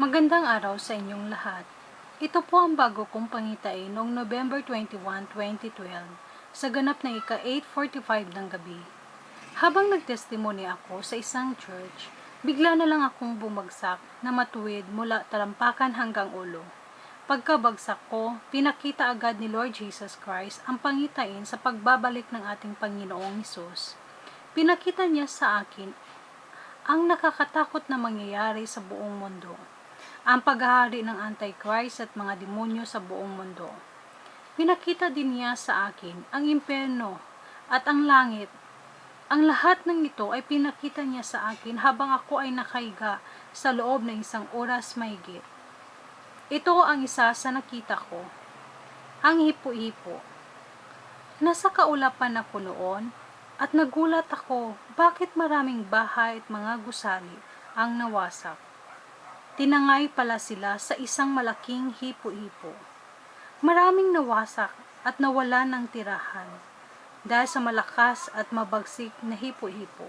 Magandang araw sa inyong lahat. Ito po ang bago kong pangitain noong November 21, 2012 sa ganap ng ika 8.45 ng gabi. Habang nagtestimony ako sa isang church, bigla na lang akong bumagsak na matuwid mula talampakan hanggang ulo. Pagkabagsak ko, pinakita agad ni Lord Jesus Christ ang pangitain sa pagbabalik ng ating Panginoong Hesus. Pinakita niya sa akin ang nakakatakot na mangyayari sa buong mundo. Ang paghahari ng Antichrist at mga demonyo sa buong mundo. Pinakita din niya sa akin ang impyerno at ang langit. Ang lahat ng ito ay pinakita niya sa akin habang ako ay nakaiga sa loob ng isang oras mahigit. Ito ang isa sa nakita ko. Ang hipo-hipo. Nasa kaulapan ako noon at nagulat ako bakit maraming bahay at mga gusali ang nawasak. Tinangay pala sila sa isang malaking hipo-hipo. Maraming nawasak at nawala ng tirahan dahil sa malakas at mabagsik na hipo-hipo.